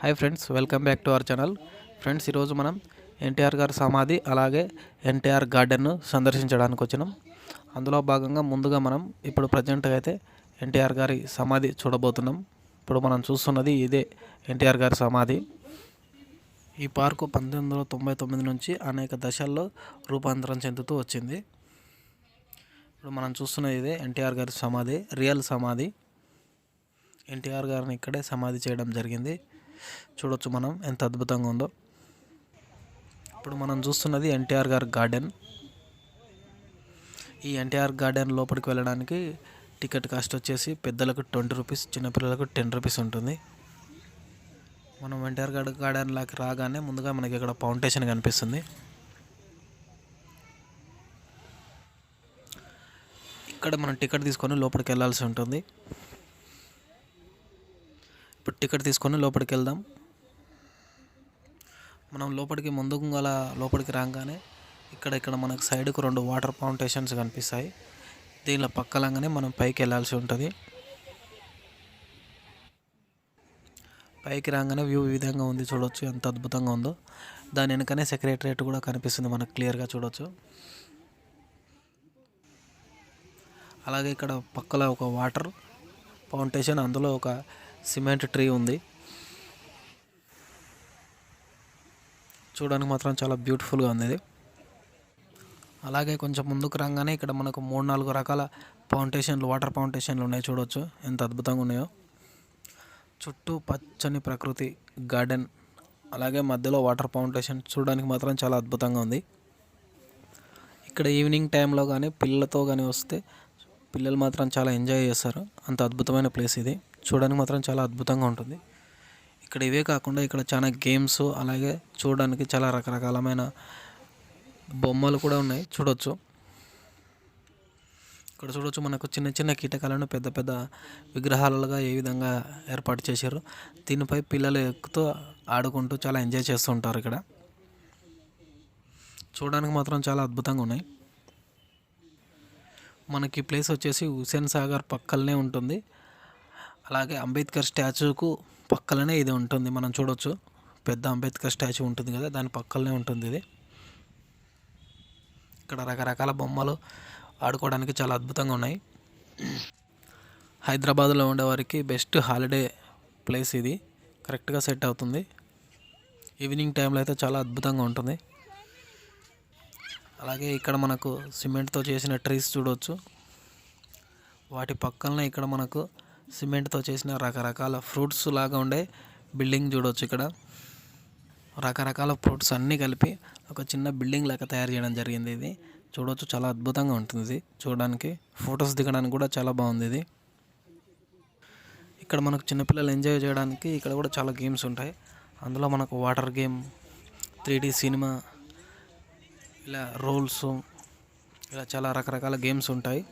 Hi friends welcome back to our channel. Friends ఈరోజు మనం ఎన్టీఆర్ గారి సమాధి అలాగే ఎన్టీఆర్ గార్డెన్ను సందర్శించడానికి వచ్చినాం. అందులో భాగంగా ముందుగా మనం ఇప్పుడు ప్రజెంట్గా అయితే ఎన్టీఆర్ గారి సమాధి చూడబోతున్నాం. ఇప్పుడు మనం చూస్తున్నది ఇదే ఎన్టీఆర్ గారి సమాధి. ఈ పార్కు పంతొమ్మిది వందల తొంభై తొమ్మిది నుంచి అనేక దశల్లో రూపాంతరం చెందుతూ వచ్చింది. ఇప్పుడు మనం చూస్తున్నది ఇదే ఎన్టీఆర్ గారి సమాధి రియల్ సమాధి. ఎన్టీఆర్ గారిని ఇక్కడే సమాధి చేయడం జరిగింది. చూడొచ్చు మనం ఎంత అద్భుతంగా ఉందో. ఇప్పుడు మనం చూస్తున్నది ఎన్టీఆర్ గారి గార్డెన్. ఈ ఎన్టీఆర్ గార్డెన్ లోపలికి వెళ్ళడానికి టికెట్ కాస్ట్ వచ్చేసి పెద్దలకు ట్వంటీ రూపీస్ చిన్నపిల్లలకు టెన్ రూపీస్ ఉంటుంది. మనం ఎన్టీఆర్ గార్డెన్ గార్డెన్లోకి రాగానే ముందుగా మనకి ఇక్కడ ఫౌంటేషన్ కనిపిస్తుంది. ఇక్కడ మనం టికెట్ తీసుకొని లోపలికి వెళ్ళాల్సి ఉంటుంది. ఇప్పుడు టికెట్ తీసుకొని లోపలికి వెళ్దాం మనం లోపలికి ముందుకు గల లోపలికి రాగానే ఇక్కడ ఇక్కడ మనకు సైడ్కు రెండు వాటర్ ఫౌంటేషన్స్ కనిపిస్తాయి. దీనిలో పక్కలంగానే మనం పైకి వెళ్ళాల్సి ఉంటుంది. పైకి రాగానే వ్యూ ఈ విధంగా ఉంది చూడొచ్చు ఎంత అద్భుతంగా ఉందో. దాని వెనుకనే సెక్రటరేట్ కూడా కనిపిస్తుంది మనకు క్లియర్గా చూడొచ్చు. అలాగే ఇక్కడ పక్కల ఒక వాటర్ ఫౌంటేషన్ అందులో ఒక సిమెంట్ ట్రీ ఉంది. చూడడానికి మాత్రం చాలా బ్యూటిఫుల్గా ఉంది ఇది. అలాగే కొంచెం ముందుకు రాగానే ఇక్కడ మనకు మూడు నాలుగు రకాల ఫౌంటేషన్లు వాటర్ ఫౌంటేషన్లు ఉన్నాయి చూడవచ్చు ఎంత అద్భుతంగా ఉన్నాయో. చుట్టూ పచ్చని ప్రకృతి గార్డెన్ అలాగే మధ్యలో వాటర్ ఫౌంటేషన్ చూడడానికి మాత్రం చాలా అద్భుతంగా ఉంది. ఇక్కడ ఈవినింగ్ టైంలో కానీ పిల్లలతో కానీ వస్తే పిల్లలు మాత్రం చాలా ఎంజాయ్ చేస్తారు. అంత అద్భుతమైన ప్లేస్ ఇది. చూడడానికి మాత్రం చాలా అద్భుతంగా ఉంటుంది. ఇక్కడ ఇవే కాకుండా ఇక్కడ చాలా గేమ్స్ అలాగే చూడడానికి చాలా రకరకాలమైన బొమ్మలు కూడా ఉన్నాయి. చూడొచ్చు. ఇక్కడ చూడొచ్చు మనకు చిన్న చిన్న కీటకాలను పెద్ద పెద్ద విగ్రహాలుగా ఏ విధంగా ఏర్పాటు చేశారు. దీనిపై పిల్లలు ఎక్కుతూ ఆడుకుంటూ చాలా ఎంజాయ్ చేస్తూ ఉంటారు ఇక్కడ. చూడడానికి మాత్రం చాలా అద్భుతంగా ఉన్నాయి. మనకి ప్లేస్ వచ్చేసి హుసేన్ సాగర్ పక్కలనే ఉంటుంది. అలాగే అంబేద్కర్ స్టాచ్యూకు పక్కలనే ఇది ఉంటుంది. మనం చూడొచ్చు. పెద్ద అంబేద్కర్ స్టాచ్యూ ఉంటుంది కదా దాని పక్కలనే ఉంటుంది ఇది. ఇక్కడ రకరకాల బొమ్మలు ఆడుకోవడానికి చాలా అద్భుతంగా ఉన్నాయి. హైదరాబాద్లో ఉండేవారికి బెస్ట్ హాలిడే ప్లేస్ ఇది. కరెక్ట్గా సెట్ అవుతుంది. ఈవినింగ్ టైంలో అయితే చాలా అద్భుతంగా ఉంటుంది. అలాగే ఇక్కడ మనకు సిమెంట్తో చేసిన ట్రీస్ చూడవచ్చు వాటి పక్కన ఇక్కడ మనకు సిమెంట్తో చేసిన రకరకాల ఫ్రూట్స్ లాగా ఉండే బిల్డింగ్ చూడవచ్చు ఇక్కడ. రకరకాల ఫ్రూట్స్ అన్నీ కలిపి ఒక చిన్న బిల్డింగ్ లాగా తయారు చేయడం జరిగింది ఇది. చూడవచ్చు చాలా అద్భుతంగా ఉంటుంది ఇది. చూడడానికి ఫొటోస్ దిగడానికి కూడా చాలా బాగుంది ఇది. ఇక్కడ మనకు చిన్నపిల్లలు ఎంజాయ్ చేయడానికి ఇక్కడ కూడా చాలా గేమ్స్ ఉంటాయి. అందులో మనకు వాటర్ గేమ్ త్రీ సినిమా ఇలా రోల్స్ ఇలా చాలా రకరకాల గేమ్స్ ఉంటాయి.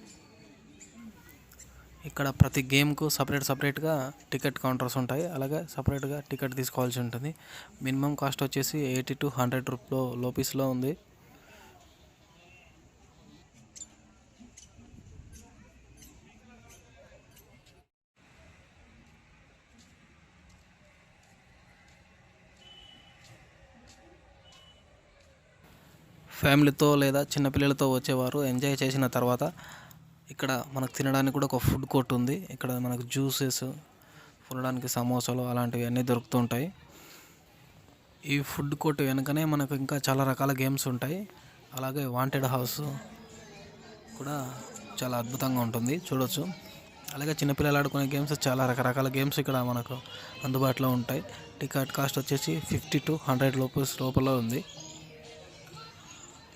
ఇక్కడ ప్రతి గేమ్కు సపరేట్ సపరేట్గా టికెట్ కౌంటర్స్ ఉంటాయి. అలాగే సపరేట్గా టికెట్ తీసుకోవాల్సి ఉంటుంది. మినిమం కాస్ట్ వచ్చేసి ఎయిటీ టు హండ్రెడ్ రూపీలో లోపీస్లో ఉంది. ఫ్యామిలీతో లేదా చిన్నపిల్లలతో వచ్చేవారు. ఎంజాయ్ చేసిన తర్వాత ఇక్కడ మనకు తినడానికి కూడా ఒక ఫుడ్ కోర్ట్ ఉంది. ఇక్కడ మనకు జ్యూసెస్ తినడానికి సమోసాలు అలాంటివి అన్నీ దొరుకుతూ ఉంటాయి. ఈ ఫుడ్ కోర్ట్ వెనుకనే మనకు ఇంకా చాలా రకాల గేమ్స్ ఉంటాయి. అలాగే వాంటెడ్ హౌస్ కూడా చాలా అద్భుతంగా ఉంటుంది. చూడొచ్చు. అలాగే చిన్నపిల్లలు ఆడుకునే గేమ్స్ చాలా రకరకాల గేమ్స్ ఇక్కడ మనకు అందుబాటులో ఉంటాయి. టికెట్ కాస్ట్ వచ్చేసి ఫిఫ్టీ టు హండ్రెడ్ రూపీస్ లోపల ఉంది.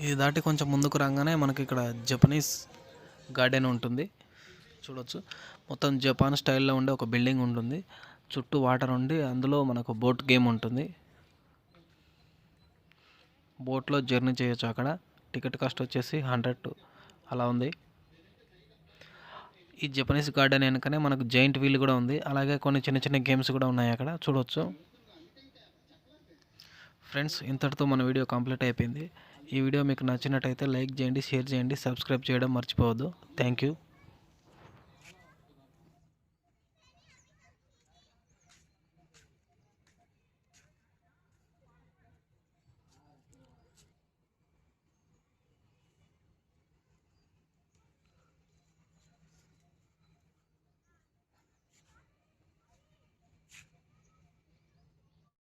ఇది దాటి కొంచెం ముందుకు రాగానే మనకి ఇక్కడ జపనీస్ గార్డెన్ ఉంటుంది. చూడొచ్చు. మొత్తం జపాన్ స్టైల్లో ఉండే ఒక బిల్డింగ్ ఉంటుంది. చుట్టూ వాటర్ ఉండి అందులో మనకు బోట్ గేమ్ ఉంటుంది. బోట్లో జర్నీ చేయొచ్చు అక్కడ. టికెట్ కాస్ట్ వచ్చేసి హండ్రెడ్ అలా ఉంది. ఈ జపనీస్ గార్డెన్ వెనుకనే మనకు జైంట్ వీల్ కూడా ఉంది. అలాగే కొన్ని చిన్న చిన్న గేమ్స్ కూడా ఉన్నాయి అక్కడ. చూడవచ్చు ఫ్రెండ్స్ ఇంతటితో మన వీడియో కంప్లీట్ అయిపోయింది. ఈ వీడియో మీకు నచ్చినట్టయితే లైక్ చేయండి షేర్ చేయండి సబ్స్క్రైబ్ చేయడం మర్చిపోవద్దు. Thank you.